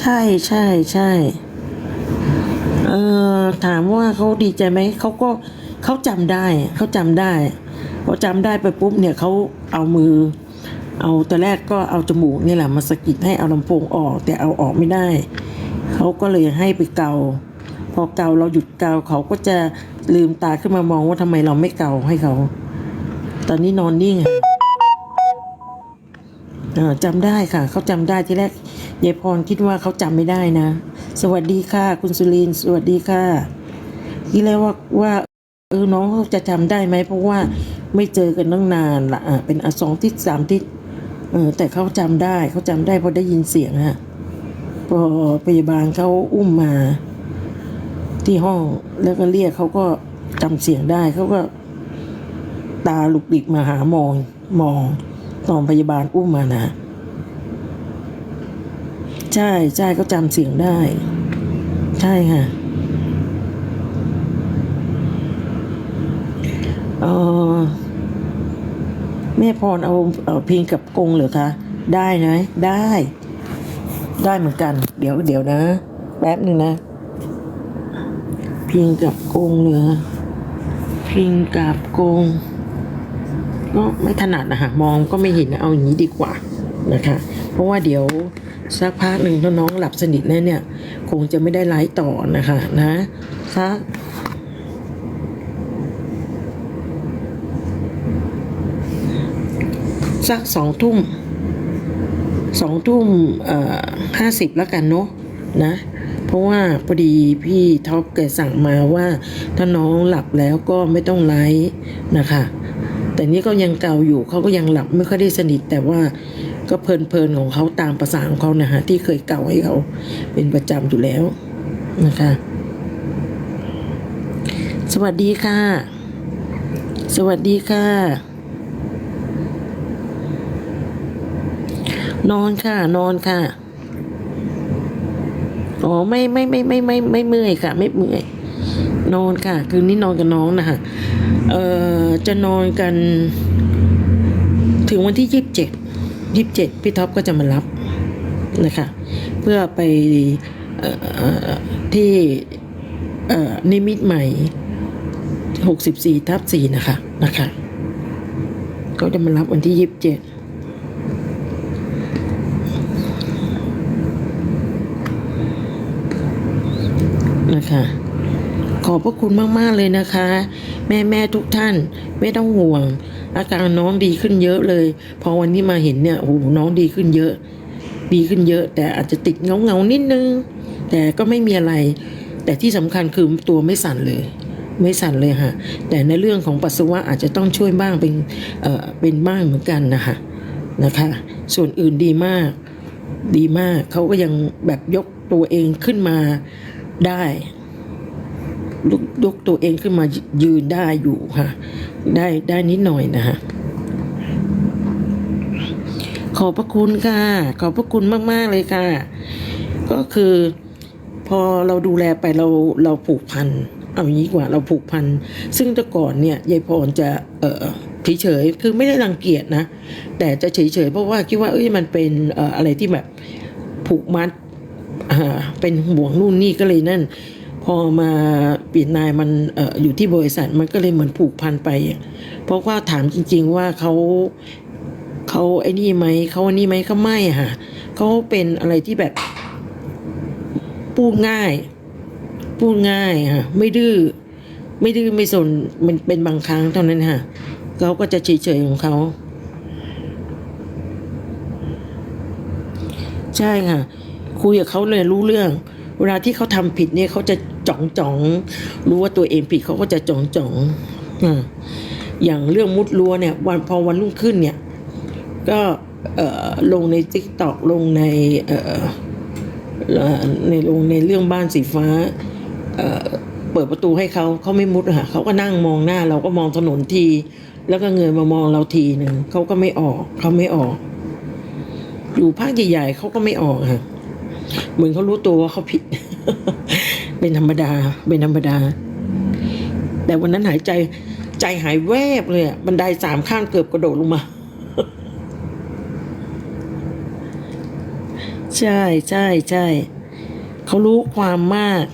ใช่ใช่ใช่เออถามว่าเขาดีใจไหมเขาก็เขาจำได้เขาจำได้พอจำได้ไปปุ๊บเนี่ยเขาเอามือ เอาตอนแรกก็เอาจมูกนี่แหละมาสกิดให้เอาลำโพงออก แต่เอาออกไม่ได้เขาก็เลยให้ไปเกา พอเกาเราหยุดเกาเขาก็จะลืมตาขึ้นมามองว่าทำไมเราไม่เกาให้เขา ตอนนี้นอนนิ่ง จำได้ค่ะ เขาจำได้ที่แรกยายพรคิดว่าเขาจำไม่ได้นะ สวัสดีค่ะ คุณสุรินสวัสดีค่ะที่แรกว่าว่าเออน้องเขาจะจำได้ไหมเพราะว่าไม่เจอกันตั้งนานละอะเป็นอสองทิศสามทิศเออแต่เขาจำได้เขาจำได้เพราะได้ยินเสียงฮะพอพยาบาลเขาอุ้มมา ที่ห้องแล้วก็เรียกเขาก็จำเสียงได้เขาก็ ตาลุกดิกมาหามองมอง ตอนพยาบาลอุ้มมานะ ใช่ใช่เขาจำเสียงได้ ใช่ค่ะเออแม่พรเอาเอาเพลงกับกงเหรอคะ ได้นะได้ ได้เหมือนกัน เดี๋ยวเดี๋ยวนะ แป๊บหนึ่งนะพิงกับกงเหรอพิงกับกง ก็ไม่ถนัดนะคะมองก็ไม่เห็นเอาอย่างนี้ดีกว่านะคะ เพราะว่าเดี๋ยวสักพักหนึ่งถ้าน้องหลับสนิทแน่เนี่ย คงจะไม่ได้ไลฟ์ต่อนะคะนะสักสักสองทุ่มสองทุ่มเอ่อห้าสิบแล้วกันเนาะนะ เพราะว่าพอดีพี่ท็อปแกสั่งมาว่า ถ้าน้องหลับแล้วก็ไม่ต้องไลฟ์นะคะ แต่นี่ก็ยังเกาอยู่เขาก็ยังหลับไม่ค่อยได้สนิทแต่ว่าก็เพลินๆของเขาตามภาษาของเขานะฮะที่เคยเกาให้เขาเป็นประจำอยู่แล้วนะคะ สวัสดีค่ะ สวัสดีค่ะ นอนค่ะ นอนค่ะ อ๋อไม่ไม่ไม่ไม่ไม่ไม่เมื่อยค่ะ ไม่เมื่อย นอนค่ะ คืนนี้นอนกับน้องนะคะเอ่อจะนอนกัน ถึงวันที่ยี่สิบเจ็ดยี่สิบเจ็ดพี่ท็อปก็จะมารับนะคะ เพื่อไปออที่นิมิตใหม่หกสิบสี่ทับสี่นะคะนะคะก็จะมารับวันที่ยี่สิบเจ็ดนะคะ ขอบพระคุณมาก ๆ เลยนะคะ แม่แม่ๆทุกท่าน ไม่ต้องห่วง อาการน้องดีขึ้นเยอะเลย พอวันนี้มาเห็นเนี่ยโอ้โหน้องดีขึ้นเยอะ ดีขึ้นเยอะ แต่อาจจะติดเงาเงานิดนึง แต่ก็ไม่มีอะไร แต่ที่สำคัญคือตัวไม่สั่นเลย ไม่สั่นเลยค่ะ แต่ในเรื่องของปัสสาวะอาจจะต้องช่วยบ้างเป็นเอ่อเป็นบ้างเหมือนกันนะคะนะคะ ส่วนอื่นดีมาก ดีมากเขาก็ยังแบบยกตัวเองขึ้นมาได้ ยกยกตัวเองขึ้นมายืนได้อยู่ค่ะ ได้ได้นิดหน่อยนะฮะขอบพระคุณค่ะ ขอบพระคุณมาก ๆ เลยค่ะ ก็คือพอเราดูแลไปเราเราผูกพันเอาอย่างนี้กว่าเราผูกพัน ซึ่งแต่ก่อนเนี่ยยายพรจะเออเฉยๆคือไม่ได้รังเกียจนะ แต่จะเฉยๆเพราะว่าคิดว่าเอ้ยมันเป็นอะไรที่แบบผูกมัดเป็นห่วงนู่นนี่ก็เลยนั่น พอมาเปลี่ยนนายมันอออยู่ที่บริษัทมันก็เลยเหมือนผูกพันไป เพราะว่าถามจริง ๆ ว่าเขาเขาไอ้นี่ไหมเขาอันนี้ไหมเขาไม่ค่ะเขาเป็นอะไรที่แบบพูดง่าย พูดง่ายค่ะไม่ดื้อไม่ดื้อไม่สนมันเป็นบางครั้งเท่านั้นค่ะเขาก็จะเฉยๆของเขาใช่ค่ะคุยกับเขาเลยรู้เรื่อง เวลาที่เขาทำผิดเนี่ยเขาจะจ่องจ่องรู้ว่าตัวเองผิดเขาก็จะจ่องจ่องอย่างเรื่องมุดรั้วเนี่ย วันพอวันรุ่งขึ้นเนี่ย ก็ลงในทิกตอกลงในในลงในเรื่องบ้านสีฟ้าเปิดประตูให้เขาเขาไม่มุดค่ะเขาก็นั่งมองหน้า เราก็มองถนนที แล้วก็เงยมามองเราทีหนึ่งเขาก็ไม่ออกเขาไม่ออก อยู่ภาคใหญ่ๆเขาก็ไม่ออกค่ะ เหมือนเขารู้ตัวว่าเขาผิด เป็นธรรมดา เป็นธรรมดา แต่วันนั้นหายใจ ใจหายแวบเลยอะบันไดสามข้างเกือบกระโดดลงมา ใช่ใช่ใช่เขารู้ความมาก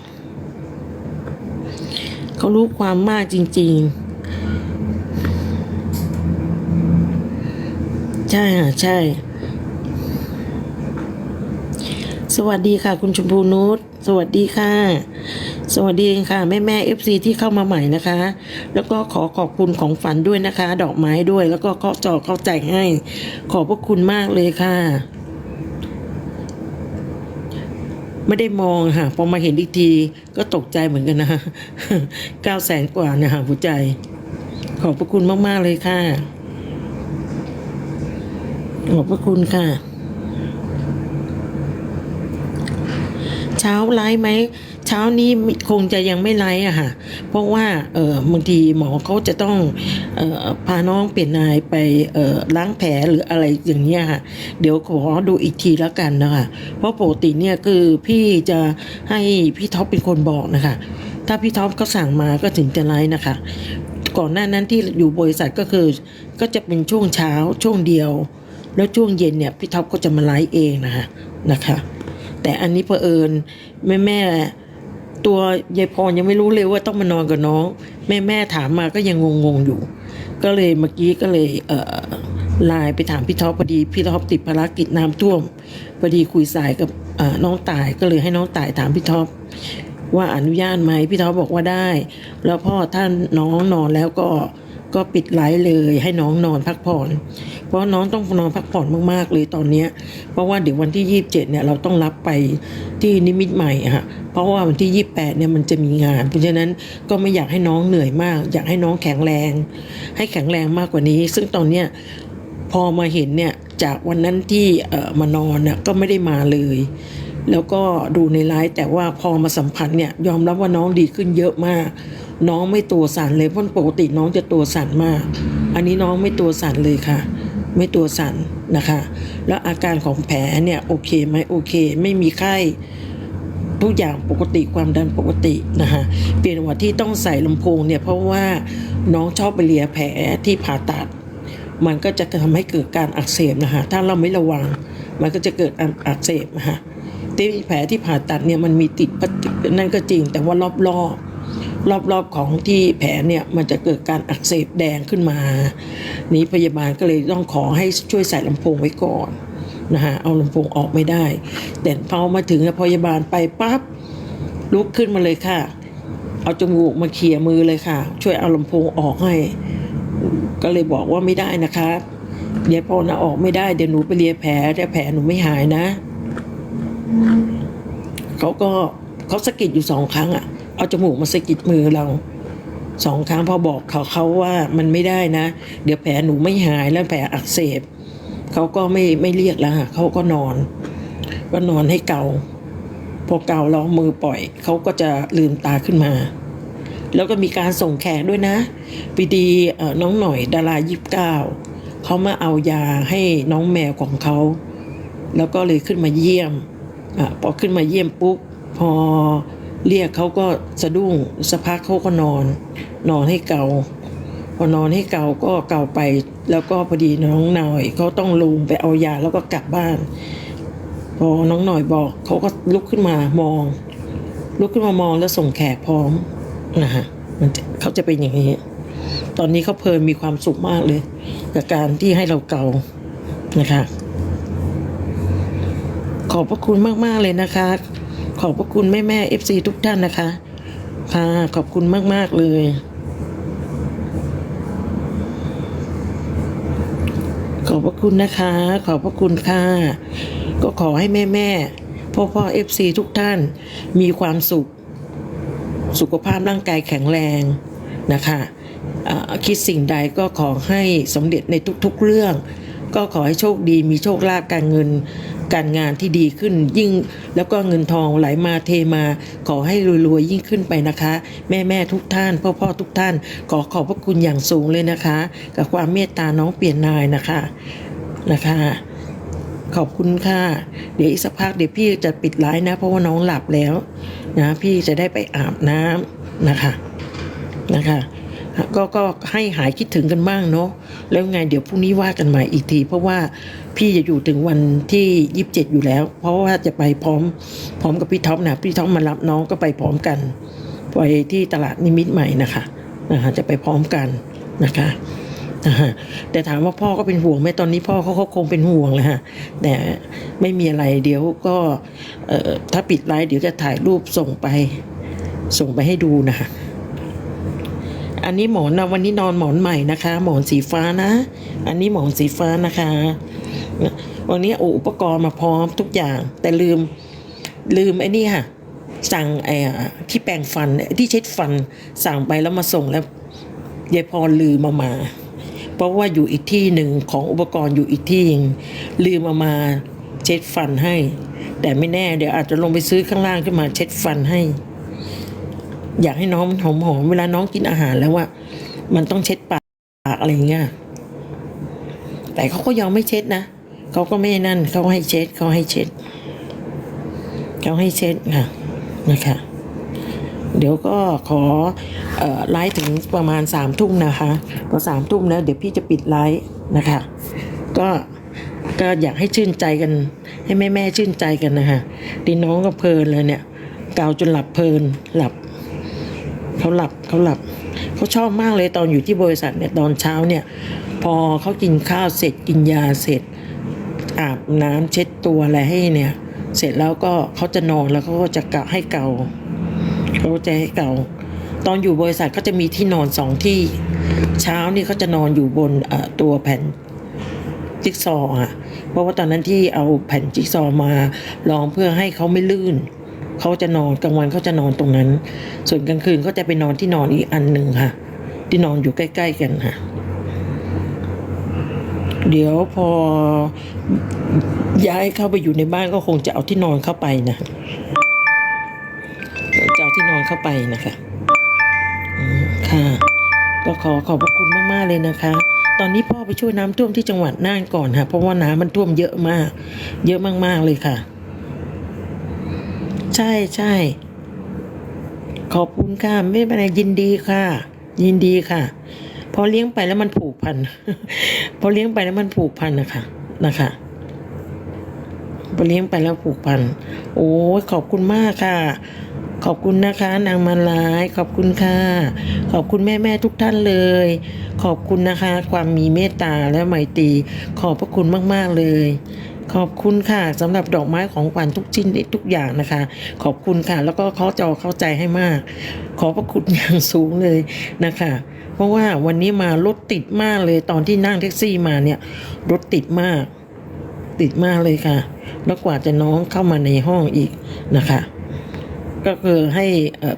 เขารู้ความมากจริง ๆใช่ค่ะใช่ สวัสดีค่ะ คุณชมพูนุชสวัสดีค่ะ สวัสดีค่ะแม่แม่เอฟซีที่เข้ามาใหม่นะคะ แล้วก็ขอขอบคุณของฝันด้วยนะคะ ดอกไม้ด้วย แล้วก็เข้าจอเข้าใจให้ ขอบพระคุณมากเลยค่ะ ไม่ได้มองค่ะ พอมาเห็นอีกทีก็ตกใจเหมือนกันนะเก้าแสนกว่าเนี่ยค่ะหัวใจ ขอบพระคุณมาก ๆ เลยค่ะ ขอบพระคุณค่ะ เช้าไลฟ์ไหมเช้านี้คงจะยังไม่ไลฟ์อะค่ะ เพราะว่าเออบางทีหมอเขาจะต้องเออพาน้องเปลี่ยนนายไปเออล้างแผลหรืออะไรอย่างเงี้ยค่ะ เดี๋ยวขอดูอีกทีแล้วกันนะคะเพราะปกติเนี่ยคือพี่จะให้พี่ท็อปเป็นคนบอกนะคะ ถ้าพี่ท็อปก็สั่งมาก็ถึงจะไลฟ์นะคะ ก่อนหน้านั้นที่อยู่บริษัทก็คือก็จะเป็นช่วงเช้าช่วงเดียว แล้วช่วงเย็นเนี่ยพี่ท็อปก็จะมาไลฟ์เองนะคะนะคะ แต่อันนี้เผอิญแม่แม่ตัวยายพรยังไม่รู้เลยว่าต้องมานอนกับน้อง แม่แม่ถามมาก็ยังงงๆอยู่ ก็เลยเมื่อกี้ก็เลยเอ่อไลน์ไปถามพี่ท็อปพอดีพี่ท็อปติดภารกิจน้ำท่วมพอดีคุยสายกับน้องตายก็เลยให้น้องตายถามพี่ท็อปว่าอนุญาตไหมพี่ท็อปบอกว่าได้ แล้วพ่อท่านน้องนอนแล้วก็ ก็ปิดไลฟ์เลยให้น้องนอนพักผ่อน เพราะน้องต้องนอนพักผ่อนมากๆเลยตอนเนี้ เพราะว่าเดี๋ยววันที่ยี่สิบเจ็ดเนี่ยเราต้องรับไปที่นิมิตใหม่อะค่ะเพราะว่าวันที่ยี่แปดเนี่ยมันจะมีงาน เพราะฉะนั้นก็ไม่อยากให้น้องเหนื่อยมาก อยากให้น้องแข็งแรง ให้แข็งแรงมากกว่านี้ ซึ่งตอนเนี้ยพอมาเห็นเนี่ยจากวันนั้นที่เออมานอนเนี่ยก็ไม่ได้มาเลย แล้วก็ดูในไลฟ์แต่ว่าพอมาสัมผัสเนี่ยยอมรับว่าน้องดีขึ้นเยอะมาก น้องไม่ตัวสั่นเลยเพราะปกติน้องจะตัวสั่นมาก อันนี้น้องไม่ตัวสั่นเลยค่ะ ไม่ตัวสั่นนะคะ แล้วอาการของแผลเนี่ยโอเคไหมโอเค ไม่มีไข้ทุกอย่างปกติความดันปกตินะคะเปลี่ยนว่าที่ต้องใส่ลำโพงเนี่ยเพราะว่าน้องชอบไปเลียแผลที่ผ่าตัด มันก็จะทำให้เกิดการอักเสบนะคะถ้าเราไม่ระวัง มันก็จะเกิดอักเสบนะคะที่แผลที่ผ่าตัดเนี่ยมันมีติดนั่นก็จริง แต่ว่ารอบรอบ รอบๆของที่แผลเนี่ยมันจะเกิดการอักเสบแดงขึ้นมา นี้พยาบาลก็เลยต้องขอให้ช่วยใส่ลำโพงไว้ก่อนนะฮะเอาลำโพงออกไม่ได้ แต่พอมาถึงพยาบาลไปปั๊บลุกขึ้นมาเลยค่ะ เอาจมูกมาเขี่ยมือเลยค่ะ ช่วยเอาลำโพงออกให้ ก็เลยบอกว่าไม่ได้นะคะเดี๋ยวพอนะออกไม่ได้เดี๋ยวหนูไปเลียแผลแต่แผลหนูไม่หายนะเขาก็เขาสะกิดอยู่สองครั้งอะ เอาจมูกมาสะกิดมือเราสองครั้งพอบอกเขาเขาว่ามันไม่ได้นะ เดี๋ยวแผลหนูไม่หายแล้วแผลอักเสบเขาก็ไม่ไม่เรียกแล้วค่ะเขาก็นอน ก็นอนให้เกาพอเกาแล้วมือปล่อยเขาก็จะลืมตาขึ้นมา แล้วก็มีการส่งแขกด้วยนะปีดีน้องหน่อยดารายิบเก้าเขามาเอายาให้น้องแมวของเขาแล้วก็เลยขึ้นมาเยี่ยมอพอขึ้นมาเยี่ยมปุ๊บพอ เรียกเขาก็สะดุ้งสักพักเขาก็นอน นอนให้เกาพอนอนให้เกาก็เกาไป แล้วก็พอดีน้องหน่อยเขาต้องลงไปเอายาแล้วก็กลับบ้าน พอน้องหน่อยบอกเขาก็ลุกขึ้นมามอง ลุกขึ้นมามองแล้วส่งแขกพร้อมนะฮะมันเขาจะเป็นอย่างนี้ ตอนนี้เขาเพลินมีความสุขมากเลยกับการที่ให้เราเกานะคะ ขอบพระคุณมาก ๆ เลยนะคะ ขอบพระคุณแม่แม่เอฟซีทุกท่านนะคะ ค่ะ ขอบคุณมาก ๆ เลยขอบพระคุณนะคะ ขอบพระคุณค่ะ ก็ขอให้แม่แม่พ่อพ่อเอฟซีทุกท่านมีความสุข สุขภาพร่างกายแข็งแรงนะคะคิดสิ่งใดก็ขอให้สำเร็จในทุกๆเรื่อง ก็ขอให้โชคดีมีโชคลาภการเงิน การงานที่ดีขึ้นยิ่ง แล้วก็เงินทองไหลมาเทมาขอให้รวยๆยิ่งขึ้นไปนะคะ แม่แม่ๆทุกท่านพ่อพ่อๆทุกท่าน ขอขอบพระคุณอย่างสูงเลยนะคะ กับความเมตตาน้องเปลี่ยนนายนะคะนะคะ ขอบคุณค่ะ เดี๋ยวอีกสักพักเดี๋ยวพี่จะปิดไลน์นะ เพราะว่าน้องหลับแล้วนะพี่จะได้ไปอาบน้ำนะคะนะคะก็ก็ให้หายคิดถึงกันบ้างเนาะแล้วไงเดี๋ยวพรุ่งนี้ว่ากันใหม่อีกที เพราะว่า พี่จะอยู่ถึงวันที่ยี่สิบเจ็ดอยู่แล้ว เพราะว่าจะไปพร้อมพร้อมกับพี่ท็อปนะพี่ท็อปมารับน้องก็ไปพร้อมกันไปที่ตลาดนิมิตรใหม่นะคะนะคะจะไปพร้อมกันนะคะนะคะแต่ถามว่าพ่อก็เป็นห่วงไหมตอนนี้พ่อเขาก็คงเป็นห่วงแหละฮะแต่ไม่มีอะไรเดี๋ยวก็ถ้าปิดไลฟ์เดี๋ยวจะถ่ายรูปส่งไปส่งไปให้ดูนะคะอันนี้หมอนนะวันนี้นอนหมอนใหม่นะคะ หมอนสีฟ้านะ อันนี้หมอนสีฟ้านะคะ วันนี้อุปกรณ์มาพร้อมทุกอย่าง แต่ลืมลืมไอ้นี่ค่ะ สั่งไอ้ที่แปรงฟันที่เช็ดฟันสั่งไปแล้วมาส่งแล้วยายพรลืมมามา เพราะว่าอยู่อีกที่หนึ่งของอุปกรณ์อยู่อีกที่หนึ่งลืมมามาเช็ดฟันให้ แต่ไม่แน่เดี๋ยวอาจจะลงไปซื้อข้างล่างขึ้นมาเช็ดฟันให้ อยากให้น้องมันหอมๆเวลาน้องกินอาหารแล้วว่ามันต้องเช็ดปากอะไรเงี้ย แต่เขาก็ยังไม่เช็ดนะเขาก็ไม่นั่นเขาให้เช็ดเขาให้เช็ดเขาให้เช็ดค่ะนะคะ เดี๋ยวก็ขอไลฟ์ถึงประมาณสามทุ่มนะคะพอสามทุ่มแล้วเดี๋ยวพี่จะปิดไลฟ์นะคะ ก็ก็อยากให้ชื่นใจกัน ให้แม่แม่ๆชื่นใจกันนะคะดีน้องก็เพลินเลยเนี่ยกาวจนหลับเพลินหลับเขาหลับเขาหลับเขาชอบมากเลยตอนอยู่ที่บริษัทเนี่ยตอนเช้าเนี่ย พอเขากินข้าวเสร็จกินยาเสร็จ อาบน้ำเช็ดตัวอะไรให้เนี่ย เสร็จแล้วก็เขาจะนอนแล้วเขาก็จะกะให้เกาเขาจะให้เกาตอนอยู่บริษัทเขาจะมีที่นอนสองที่ เช้านี่เขาจะนอนอยู่บนตัวแผ่นจิ๊กซอว์อะเพราะว่าตอนนั้นที่เอาแผ่นจิ๊กซอว์มาลองเพื่อให้เขาไม่ลื่นเขาจะนอนกลางวันเขาจะนอนตรงนั้น ส่วนกลางคืนเขาจะไปนอนที่นอนอีกอันหนึ่งค่ะ ที่นอนอยู่ใกล้ ๆ กันค่ะ เดี๋ยวพอย้ายเข้าไปอยู่ในบ้านก็คงจะเอาที่นอนเข้าไปนะจะเอาที่นอนเข้าไปนะคะค่ะ ก็ขอขอบพระคุณมาก ๆ เลยนะคะ ตอนนี้พ่อไปช่วยน้ำท่วมที่จังหวัดน่านก่อนค่ะ เพราะว่าน้ำมันท่วมเยอะมาก เยอะมาก ๆ เลยค่ะ ใช่ใช่ขอบคุณค่ะ ไม่เป็นไรยินดีค่ะ ยินดีค่ะ อเลี้ยงไปแล้วมันผูกพันพอเลี้ยงไปแล้วมันผูกพันนะคะนะคะพอเลี้ยงไปแล้วผูกพันโอ้ขอบคุณมากค่ะ ขอบคุณนะคะ นางมาลายขอบคุณค่ะ ขอบคุณแม่แม่ทุกท่านเลย ขอบคุณนะคะ ความมีเมตตาและไมตรีขอบพระคุณมาก ๆเลย ขอบคุณค่ะสำหรับดอกไม้ของขวัญทุกชิ้นทุกอย่างนะคะ ขอบคุณค่ะ แล้วก็เขาจอเข้าใจให้มาก ขอบพระคุณอย่างสูงเลยนะคะ เพราะว่าวันนี้มารถติดมากเลยตอนที่นั่งแท็กซี่มาเนี่ย รถติดมาก ติดมากเลยค่ะ แล้วกว่าจะน้องเข้ามาในห้องอีกนะคะ ก็คือให้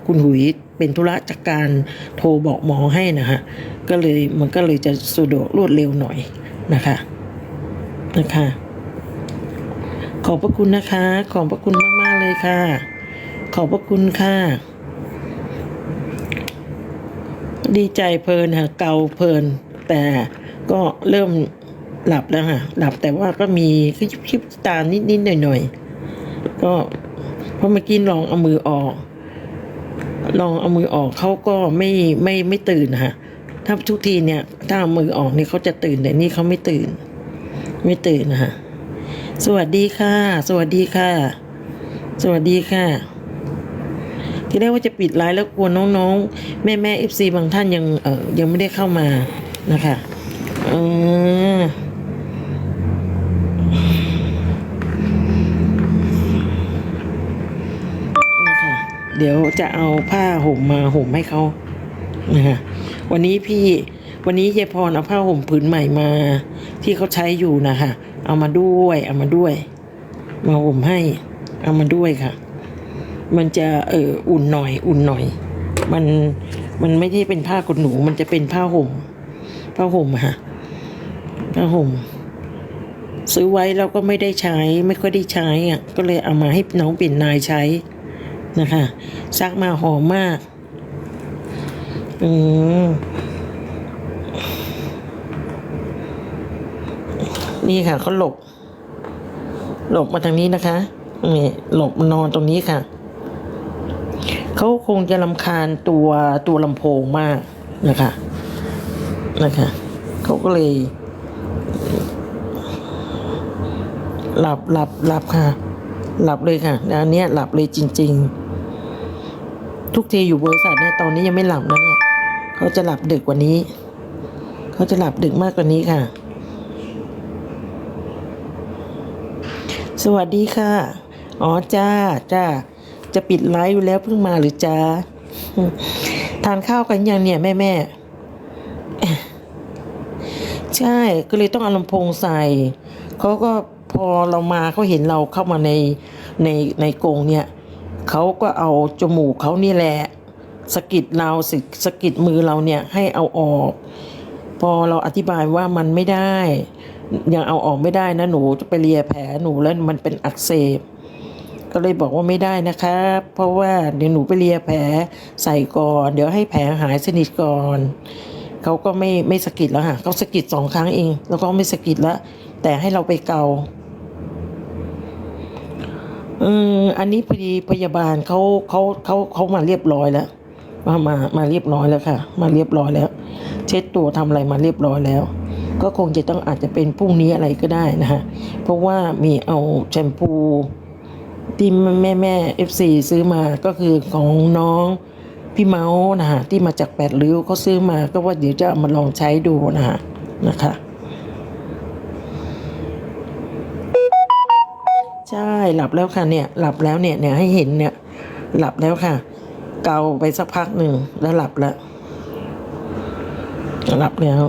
คุณหุยเป็นธุระจากการโทรบอกหมอให้นะฮะก็เลยมันก็เลยจะสะดวกรวดเร็วหน่อยนะคะนะคะ อบพระคุณนะคะ ขอบพระคุณมาก ๆ เลยค่ะ ขอบพระคุณค่ะ ดีใจเพลินค่ะ เกาเพลิน แต่ก็เริ่มหลับแล้วค่ะ หลับแต่ว่าก็มีคิบคิบตานิด ๆ หน่อย ๆ ก็เพราะเมื่อกี้ลองเอามือออก ลองเอามือออกเขาก็ไม่ไม่ไม่ตื่นค่ะถ้าทุกทีเนี่ย ถ้าเอามือออกเนี่ยเขาจะตื่นแต่นี่เขาไม่ตื่น ไม่ตื่นนะคะ สวัสดีค่ะ สวัสดีค่ะ สวัสดีค่ะ ที่แรกว่าจะปิดไลน์แล้วกลัวน้องๆ แม่แม่เอฟซีบางท่านยังเออยังไม่ได้เข้ามานะคะเออนะคะเดี๋ยวจะเอาผ้าห่มมาห่มให้เขานะคะวันนี้พี่วันนี้ยายพรเอาผ้าห่มผืนใหม่มา ที่เขาใช้อยู่นะคะ เอามาด้วย เอามาด้วย มาห่มให้ เอามาด้วยค่ะ มันจะเอออุ่นหน่อย อุ่นหน่อย มันมันไม่ได้เป็นผ้าขนหนู มันจะเป็นผ้าห่ม ผ้าห่มค่ะ ผ้าห่ม ซื้อไว้แล้วก็ไม่ได้ใช้ ไม่ค่อยได้ใช้อะ ก็เลยเอามาให้น้องปลี่นนายใช้นะคะซักมาหอมมาก อืม นี่ค่ะเขาหลบ หลบมาทางนี้นะคะนี่หลบมานอนตรงนี้ค่ะเขาคงจะลำคาญตัวตัวลำโพงมากนะคะนะคะเขาก็เลย หลับหลับหลับค่ะ หลับเลยค่ะแล้วอันเนี้ยหลับเลยจริง ๆ ทุกทีอยู่บริษัทเนี่ยตอนนี้ยังไม่หลับนะเนี่ยเขาจะหลับดึกกว่านี้ เขาจะหลับดึกมากกว่านี้ค่ะ สวัสดีค่ะ อ๋อจ้าจ้าจะปิดไลฟ์อยู่แล้วเพิ่งมาหรือจ้าทานข้าวกันยังเนี่ยแม่แม่ใช่ก็เลยต้องเอาลำโพงใส่เขาก็พอเรามาเขาเห็นเราเข้ามาในในในกรงเนี่ยเขาก็เอาจมูกเขานี่แหละสกิดเราสสกิดมือเราเนี่ยให้เอาออก พอเราอธิบายว่ามันไม่ได้ ยังเอาออกไม่ได้นะหนูจะไปเลียแผลหนูแล้วมันเป็นอักเสบ ก็เลยบอกว่าไม่ได้นะคะเพราะว่าเดี๋ยวหนูไปเลียแผลใส่ก่อน เดี๋ยวให้แผลหายสนิทก่อนเขาก็ไม่ไม่สะกิดแล้วค่ะเขาสะกิดสองครั้งเอง แล้วก็ไม่สะกิดแล้วแต่ให้เราไปเกาอืมอันนี้พอดีพยาบาลเขาเขาเขาเขามาเรียบร้อยแล้ว มามามาเรียบร้อยแล้วค่ะ มาเรียบร้อยแล้ว เช็ดตัวทำอะไรมาเรียบร้อยแล้ว ก็คงจะต้องอาจจะเป็นพรุ่งนี้อะไรก็ได้นะฮะเพราะว่ามีเอาแชมพูที่แม่แม่เอฟซีซื้อมาก็คือของน้องพี่เมาส์นะฮะที่มาจากแปดริ้วเขาซื้อมาก็ว่าเดี๋ยวจะเอามาลองใช้ดูนะฮะนะคะใช่หลับแล้วค่ะเนี่ยหลับแล้วเนี่ยเนี่ยให้เห็นเนี่ยหลับแล้วค่ะ เกาไปสักพักหนึ่งแล้วหลับแล้วหลับแล้ว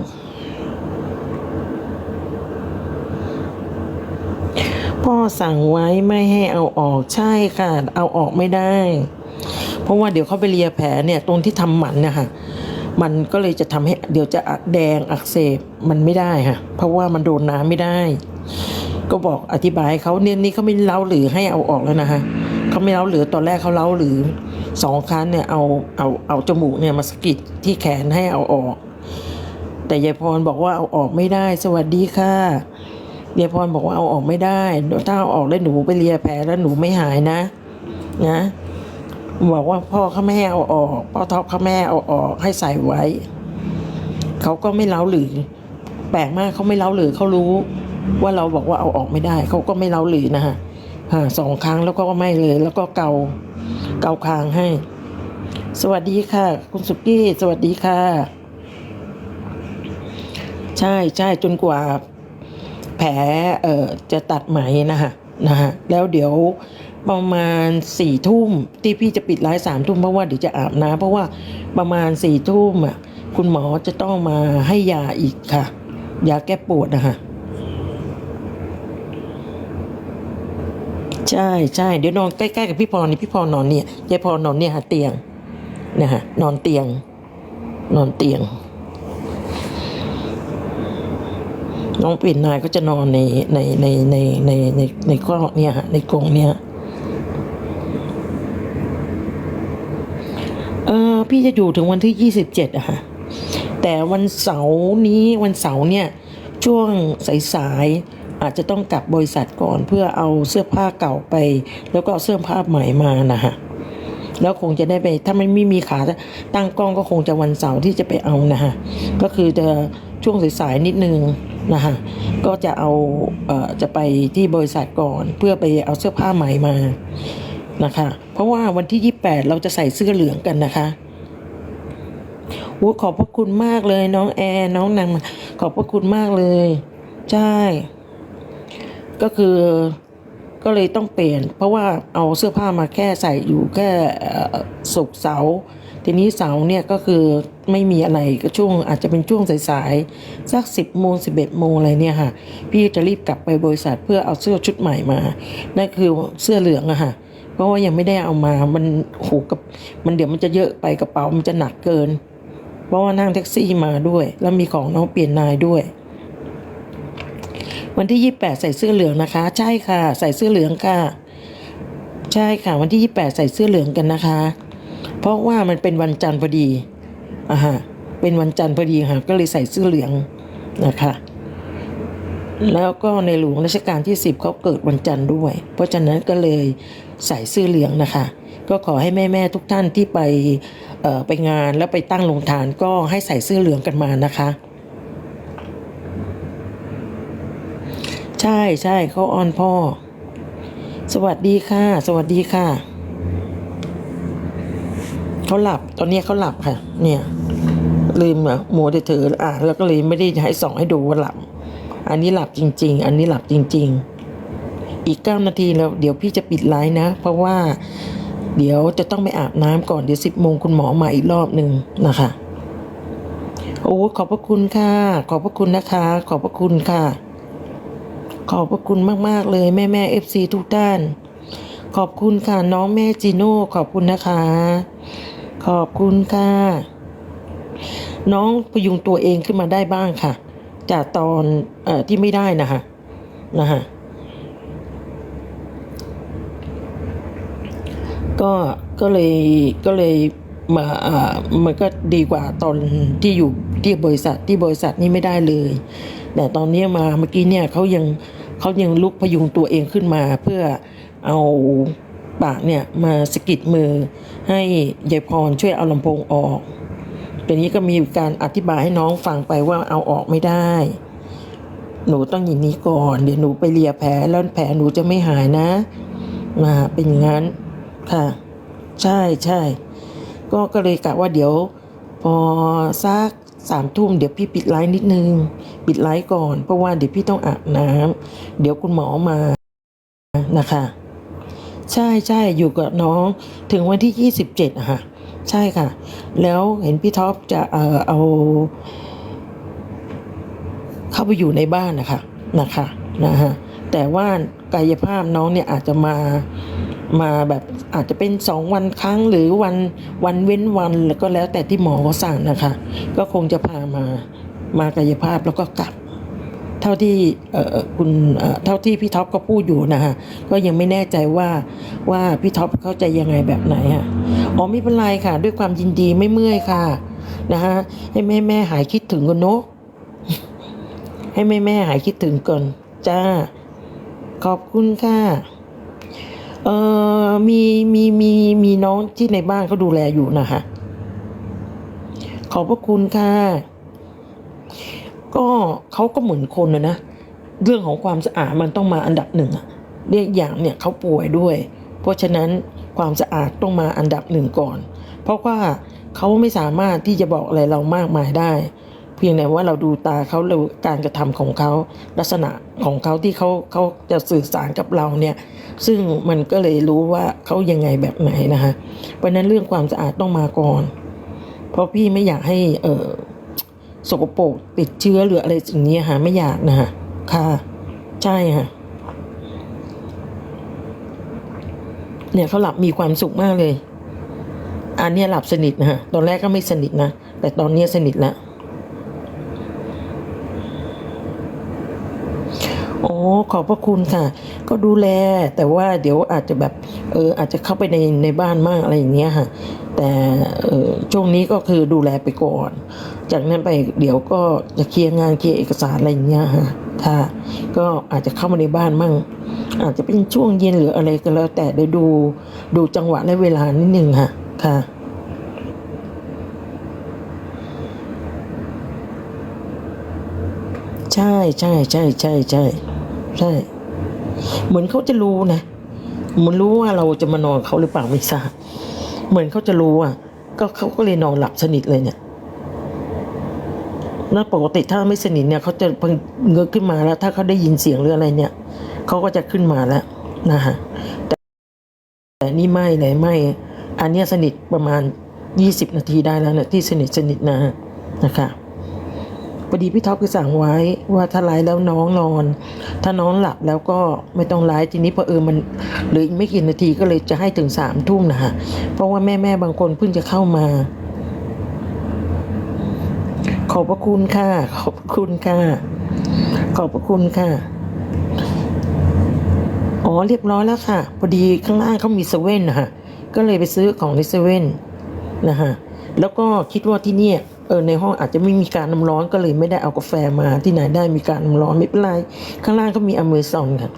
พ่อสั่งไว้ไม่ให้เอาออกใช่ค่ะ เอาออกไม่ได้ เพราะว่าเดี๋ยวเขาไปเลียแผลเนี่ยตรงที่ทำหมันนี่ยค่ะมันก็เลยจะทำให้เดี๋ยวจะแดงอักเสบมันไม่ได้ค่ะ เพราะว่ามันโดนน้ำไม่ได้ ก็บอกอธิบายให้เขาเนี่ยนี่เขาไม่เล่าหรือให้เอาออกแล้วนะคะเขาไม่เล่าหรือตอนแรกเขาเล่าหรือสองครั้งเนี่ยเอาเอาเอาจมูกเนี่ยมาสกิดที่แขนให้เอาออก แต่ยายพรบอกว่าเอาออกไม่ได้ สวัสดีค่ะ ยายพรบอกว่าเอาออกไม่ได้เดี๋ยวถ้าเอาออกแล้วหนูไปเลียแผลแล้วหนูไม่หายนะ นะบอกว่าพ่อเขาไม่ให้เอาออก พ่อท็อปเขาไม่เอาออกให้ใส่ไว้ เขาก็ไม่เล้าหรือ แปลกมากเขาไม่เล้าหรือเขารู้ ว่าเราบอกว่าเอาออกไม่ได้ เขาก็ไม่เล้าหรือนะฮะสองครั้งแล้วก็ไม่เลย แล้วก็เกาเกาคางให้ สวัสดีค่ะ คุณสุกี้ สวัสดีค่ะ ใช่ใช่จนกว่า แผลเอ่อจะตัดไหมนะฮะนะฮะแล้วเดี๋ยวประมาณสี่ทุ่มที่พี่จะปิดไลฟ์สามทุ่มเพราะว่าเดี๋ยวจะอาบน้ำเพราะว่าประมาณสี่ทุ่มอะคุณหมอจะต้องมาให้ยาอีกค่ะ ยาแก้ปวดนะฮะใช่ใช่เดี๋ยวนอนใกล้ๆกับพี่พรนี่พี่พรนอนเนี่ยยายพรนอนเนี่ยฮะเตียงนะฮะนอนเตียง นอนเตียง น้องปิ่นนายก็จะนอนในในในในในในในกล้องเนี่ยฮะในกรงเนี่ยเออพี่จะอยู่ถึงวันที่ยี่สิบเจ็ดอะฮะแต่วันเสาร์นี้วันเสาร์เนี่ยช่วงสายๆอาจจะต้องกลับบริษัทก่อนเพื่อเอาเสื้อผ้าเก่าไป แล้วก็เอาเสื้อผ้าใหม่มานะฮะแล้วคงจะได้ไปถ้ามันไม่มีขาตั้งกล้องก็คงจะวันเสาร์ที่จะไปเอานะฮะก็คือจะ ช่วงสายๆนิดนึงนะฮะก็จะเอาเอจะไปที่บริษัทก่อน เพื่อไปเอาเสื้อผ้าใหม่มานะคะเพราะว่าวันที่ 28 เราจะใส่เสื้อเหลืองกันนะคะโอ้ขอบพระคุณมากเลยน้องแอร์น้องนางขอบพระคุณมากเลย ใช่ ก็คือก็เลยต้องเปลี่ยน เพราะว่าเอาเสื้อผ้ามาแค่ใส่อยู่แค่เอ่อศุกเสาร์ ทีนี้เสาร์เนี่ยก็คือไม่มีอะไรก็ช่วงอาจจะเป็นช่วงสายๆสักสิบโมงสิบเอ็ดโมงอะไรเนี่ยค่ะ พี่จะรีบกลับไปบริษัทเพื่อเอาเสื้อชุดใหม่มา นั่นคือเสื้อเหลืองอะค่ะเพราะว่ายังไม่ได้เอามามันโหกับมันเดี๋ยวมันจะเยอะไปกระเป๋ามันจะหนักเกิน เพราะว่านั่งแท็กซี่มาด้วย แล้วมีของน้องเปลี่ยนนายด้วยวันที่ 28 ใส่เสื้อเหลืองนะคะ ใช่ค่ะ ใส่เสื้อเหลืองค่ะ ใช่ค่ะ วันที่ 28 ใส่เสื้อเหลืองกันนะคะ เพราะว่ามันเป็นวันจันทร์พอดีอ่าฮะเป็นวันจันทร์พอดีค่ะก็เลยใส่เสื้อเหลืองนะคะแล้วก็ในหลวงรัชกาลที่ 10เขาเกิดวันจันทร์ด้วย เพราะฉะนั้นก็เลยใส่เสื้อเหลืองนะคะ ก็ขอให้แม่ๆทุกท่านที่ไปเอ่อไปงานแล้วไปตั้งโรงทานก็ให้ใส่เสื้อเหลืองกันมานะคะ ใช่ใช่เขาอ้อนพ่อ สวัสดีค่ะ สวัสดีค่ะ เขาหลับ ตอนนี้เขาหลับค่ะ เนี่ย ลืมอะมัวแต่ถืออะแล้วก็เลยไม่ได้ให้ส่องให้ดูว่าหลับ อันนี้หลับจริง ๆ อันนี้หลับจริง ๆ อีกเก้านาทีแล้วเดี๋ยวพี่จะปิดไลน์นะ เพราะว่าเดี๋ยวจะต้องไปอาบน้ำก่อนเดี๋ยวสิบโมงคุณหมอมาอีกรอบหนึ่งนะคะโอ้ขอบพระคุณค่ะ ขอบพระคุณนะคะ ขอบพระคุณค่ะ ขอบพระคุณมาก ๆ เลยแม่แม่เอฟซีทุกท่าน ขอบคุณค่ะน้องแม่จีโน่ขอบคุณนะคะ ขอบคุณค่ะ น้องพยุงตัวเองขึ้นมาได้บ้างค่ะ จากตอนอที่ไม่ได้นะคะนะคะก็ก็เลยก็เลยมาอ่ามันก็ดีกว่าตอนที่อยู่ที่บริษัทที่บริษัทนี่ไม่ได้เลย แต่ตอนนี้มาเมื่อกี้เนี่ยเขายังเขายังลุกพยุงตัวเองขึ้นมา เพื่อเอาปากเนี่ยมาสกิดมือ ให้ยายพรช่วยเอาลำโพงออกทีนี้ก็มีการอธิบายให้น้องฟังไปว่าเอาออกไม่ได้ หนูต้องอย่างนี้ก่อน เดี๋ยวหนูไปเลียแผลแล้วแผลหนูจะไม่หายนะมาเป็นอย่างนั้นค่ะ ใช่ใช่ก็ก็เลยกะว่าเดี๋ยว พอสักสามทุ่มเดี๋ยวพี่ปิดไลน์นิดนึง ปิดไลน์ก่อน เพราะว่าเดี๋ยวพี่ต้องอาบน้ำเดี๋ยวคุณหมอมานะคะ ใช่ใช่อยู่กับน้องถึงวันที่ยี่สิบเจ็ดอะค่ะใช่ค่ะ แล้วเห็นพี่ท็อปจะเอ่อเอา เข้าไปอยู่ในบ้านนะคะนะคะนะฮะแต่ว่ากายภาพน้องเนี่ยอาจจะมามาแบบอาจจะเป็นสองวันครั้งหรือวันวันเว้นวันแล้วก็แล้วแต่ที่หมอเขาสั่งนะคะ ก็คงจะพามามากายภาพแล้วก็กลับ เท่าที่เอ่อคุณเอ่อเท่าที่พี่ท็อปก็พูดอยู่นะฮะก็ยังไม่แน่ใจว่าว่าพี่ท็อปเข้าใจยังไงแบบไหนอะอ๋อไม่เป็นไรค่ะ ด้วยความยินดีไม่เมื่อยค่ะนะฮะให้แม่แม่หายคิดถึงกันเนอะให้แม่แม่หายคิดถึงก่อนจ้า ขอบคุณค่ะเอ่อมีมีมีมีน้องที่ในบ้านเขาดูแลอยู่นะคะขอบพระคุณค่ะ ก็เขาก็เหมือนคนนะนะเรื่องของความสะอาดมันต้องมาอันดับหนึ่งอะเรียกอย่างเนี่ยเขาป่วยด้วย เพราะฉะนั้นความสะอาดต้องมาอันดับหนึ่งก่อน เพราะว่าเขาไม่สามารถที่จะบอกอะไรเรามากมายได้ เพียงแต่ว่าเราดูตาเขาเราการกระทำของเขาลักษณะของเขาที่เขาเขาจะสื่อสารกับเราเนี่ยซึ่งมันก็เลยรู้ว่าเขายังไงแบบไหนนะคะเพราะฉะนั้นเรื่องความสะอาดต้องมาก่อน เพราะพี่ไม่อยากให้เออ สกปรกติดเชื้อหรืออะไรสิ่งนี้ค่ะไม่อยากนะคะค่ะ ใช่ค่ะเนี่ยเขาหลับมีความสุขมากเลย อันนี้หลับสนิทนะฮะ ตอนแรกก็ไม่สนิทนะ แต่ตอนนี้สนิทแล้วโอ๋อขอบพระคุณค่ะ ก็ดูแล แต่ว่าเดี๋ยวอาจจะแบบ เออ อาจจะเข้าไปในในบ้านมากอะไรอย่างเงี้ยค่ะ แต่เออช่วงนี้ก็คือดูแลไปก่อน จากนั้นไปเดี๋ยวก็จะเคลียร์งานเคลียร์เอกสารอะไรอย่างเงี้ยค่ะค่ะก็อาจจะเข้ามาในบ้านมั่ง อาจจะเป็นช่วงเย็นหรืออะไรก็แล้ว แต่เดี๋ยวดูดูจังหวะและเวลานิดนึงค่ะค่ะใช่ใช่ใช่ใช่ใช่ใช่ เหมือนเขาจะรู้นะเหมือนรู้ว่าเราจะมานอนเขาหรือเปล่าไม่ทราบเหมือนเขาจะรู้อะ ก็เขาก็เลยนอนหลับสนิทเลยเนี่ย แล้วปกติถ้าไม่สนิทเนี่ยเขาจะเพิ่งเงือกขึ้นมาแล้ว ถ้าเขาได้ยินเสียงหรืออะไรเนี่ยเขาก็จะขึ้นมาแล้วนะฮะแต่แต่นี่ไม่เลยไม่ อันเนี้ยสนิทประมาณยี่สิบนาทีได้แล้วเนี่ยที่สนิทสนิทนะนะคะพอดีพี่ท็อปก็สั่งไว้ว่าถ้าไลฟ์แล้วน้องนอน ถ้าน้องหลับแล้วก็ไม่ต้องไลฟ์ทีนี้พอเออมันเหลืออีกไม่กี่นาทีก็เลยจะให้ถึงสามทุ่มนะฮะเพราะว่าแม่แม่บางคนเพิ่งจะเข้ามา ขอบพระคุณค่ะ ขอบคุณค่ะ ขอบพระคุณค่ะ อ๋อเรียบร้อยแล้วค่ะ พอดีข้างล่างเขามีเซเว่นนะฮะก็เลยไปซื้อของในเซเว่นนะฮะแล้วก็คิดว่าที่เนี่ยเออในห้องอาจจะไม่มีการน้ำร้อนก็เลยไม่ได้เอากาแฟมาที่ไหนได้มีการน้ำร้อนไม่เป็นไรข้างล่างก็มีอเมซอนค่ะ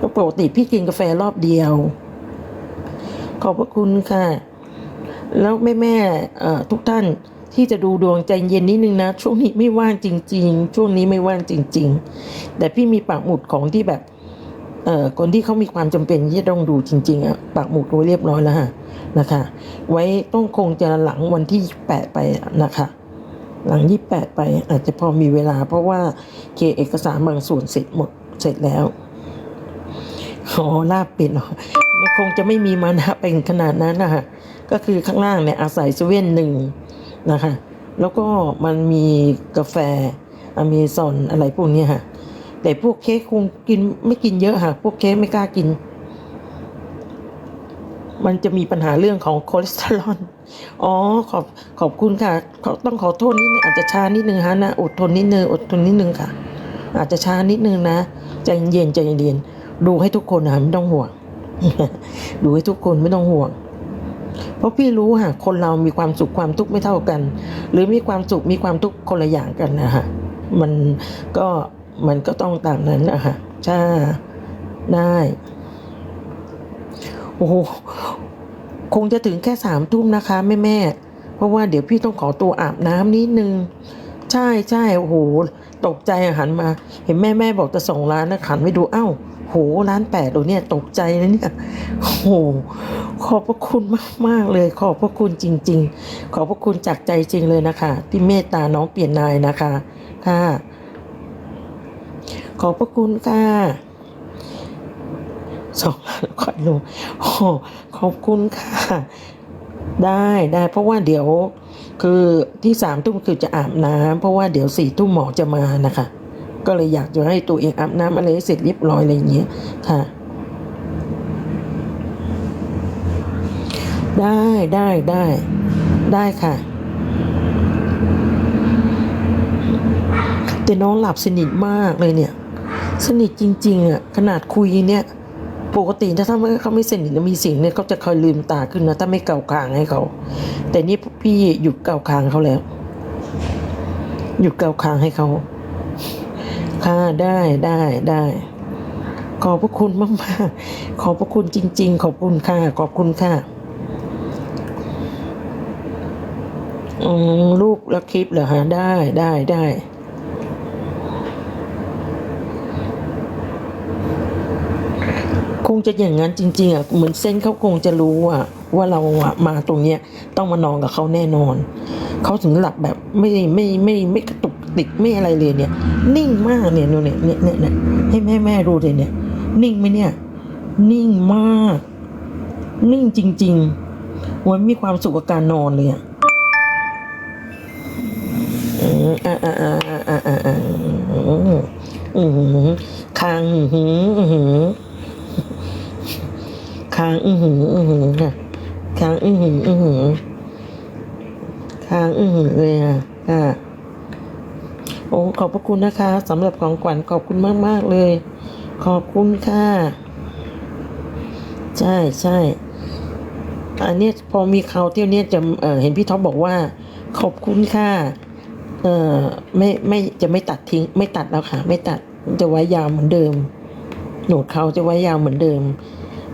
ก็ปกติพี่กินกาแฟรอบเดียว ขอบพระคุณค่ะ แล้วแม่แม่เอ่อทุกท่าน ที่จะดูดวงใจเย็นนิดนึงนะ ช่วงนี้ไม่ว่างจริง ๆ ช่วงนี้ไม่ว่างจริง ๆ แต่พี่มีปักหมุดของที่แบบเอ่อคนที่เขามีความจำเป็นที่จะต้องดูจริง ๆอะปักหมุดไว้เรียบร้อยแล้วฮะนะคะ ไว้ต้องคงจะหลังวันที่แปดไปนะคะหลังยี่แปดไปอาจจะพอมีเวลา เพราะว่าเคเอกสารบางส่วนเสร็จหมดเสร็จแล้วอ๋อลาบเป็ดเหรอมันคงจะไม่มีมานะเป็นขนาดนั้นนะคะก็คือข้างล่างเนี่ยอาศัยเซเว่นหนึ่ง นะคะ แล้วก็มันมีกาแฟอเมซอนอะไรพวกนี้ค่ะ แต่พวกเค้กคงกินไม่กินเยอะค่ะ พวกเค้กไม่กล้ากิน มันจะมีปัญหาเรื่องของคอเลสเตอรอล อ๋อขอบขอบคุณค่ะต้องขอโทษนิดนึงอาจจะช้านิดนึงฮะนะอดทนนิดนึงอดทนนิดนึงค่ะ อาจจะช้านิดนึงนะใจเย็นใจเย็นดูให้ทุกคนนะไม่ต้องห่วง ดูให้ทุกคนไม่ต้องห่วง เพราะพี่รู้ค่ะคนเรามีความสุขความทุกข์ไม่เท่ากัน หรือมีความสุขมีความทุกข์คนละอย่างกันนะฮะมันก็มันก็ต้องตามนั้นนะฮะใช่ได้โอ้โหคงจะถึงแค่สามทุ่มนะคะแม่แม่เพราะว่าเดี๋ยวพี่ต้องขอตัวอาบน้ำนิดนึง ใช่ใช่โอ้โหตกใจอะหันมา เห็นแม่แม่บอกจะส่งร้านนะขันไปดูเอ้า โหร้านแปดโอ้เนี่ยตกใจนะเนี่ยโอ้โหขอบพระคุณมากมากๆเลย ขอบพระคุณจริง ๆ ขอบพระคุณจากใจจริงเลยนะคะ ที่เมตตาน้องเปลี่ยนนายนะคะค่ะขอบพระคุณค่ะสองล้านขอยลงโอ้ขอบคุณค่ะ ได้ได้เพราะว่าเดี๋ยวคือที่สามทุ่มคือจะอาบน้ำเพราะว่าเดี๋ยวสี่ทุ่มหมอจะมานะคะ ก็เลยอยากจะให้ตัวเองอาบน้ำอะไรเสร็จเรียบร้อยอะไรอย่างเงี้ยค่ะได้ได้ได้ได้ค่ะ แต่น้องหลับสนิทมากเลยเนี่ย สนิทจริง ๆอะขนาดคุยเนี่ยปกติถ้าเขาเขาไม่สนิทมีเสียงเนี่ยเขาจะคอยลืมตาขึ้นนะถ้าไม่เกาคางให้เขา แต่นี่พี่หยุดเกาคางเขาแล้ว หยุดเกาคางให้เขา ค่ะได้ได้ได้ ขอบพระคุณมากๆขอบพระคุณจริง ๆ ขอบคุณค่ะ ขอบคุณค่ะอืมรูปและคลิปเหรอฮะได้ได้ได้คงจะอย่างนั้นจริงๆอะเหมือนเส้นเขาคงจะรู้อะ ว่าเราอะมาตรงเนี้ยต้องมานอนกับเขาแน่นอน เขาถึงหลับแบบไม่ไม่ไม่ไม่กระตุก ติกไม่อะไรเลยเนี่ย นิ่งมากเนี่ยดูเนี่ยเนี่ยเนี่ยเนี่ยให้แม่แม่ดูเลยเนี่ย นิ่งไหมเนี่ย นิ่งมาก นิ่งจริงๆวันมีความสุขกับการนอนเลยอะอืมอ่าอ่าอ่าอ่าอ่าอ่าอืมอืมคางอืมอืมค้างอื้อหืออื้อหือค่ะค้างอื้อหืออื้อหือค้างอื้อหือเลยค่ะค่ะ โอ้ขอบพระคุณนะคะสำหรับของขวัญขอบคุณมากมากๆเลย ขอบคุณค่ะ ใช่ใช่อันนี้พอมีเขาเที่ยวเนี้ยจะเออเห็นพี่ท็อปบอกว่า ขอบคุณค่ะเออไม่ไม่จะไม่ตัดทิ้ง ไม่ตัดแล้วค่ะ ไม่ตัดจะไว้ยาวเหมือนเดิม หนวดเขาจะไว้ยาวเหมือนเดิม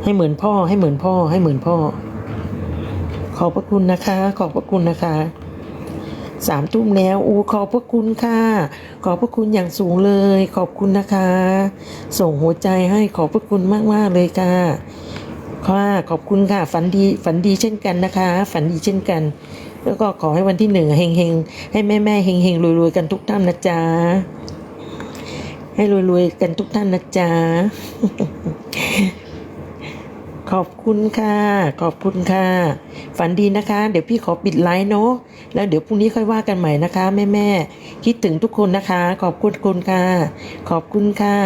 ให้เหมือนพ่อให้เหมือนพ่อให้เหมือนพ่อ ขอบพระคุณนะคะ ขอบพระคุณนะคะ สามทุ่มแล้วอูขอบพระคุณค่ะ ขอบพระคุณอย่างสูงเลย ขอบคุณนะคะ ส่งหัวใจให้ขอบพระคุณมากมาก ๆ เลยค่ะค่ะขอบคุณค่ะ ฝันดีฝันดีเช่นกันนะคะ ฝันดีเช่นกัน แล้วก็ขอให้วันที่หนึ่งเฮงเฮงให้แม่แม่เฮงเฮงรวยๆกันทุกท่านนะจ๊ะให้รวยๆกันทุกท่านนะจ๊ะ ขอบคุณค่ะ ขอบคุณค่ะ ฝันดีนะคะ เดี๋ยวพี่ขอปิดไลน์เนาะแล้วเดี๋ยวพรุ่งนี้ค่อยว่ากันใหม่นะคะแม่แม่คิดถึงทุกคนนะคะ ขอบคุณคุณค่ะ ขอบคุณค่ะ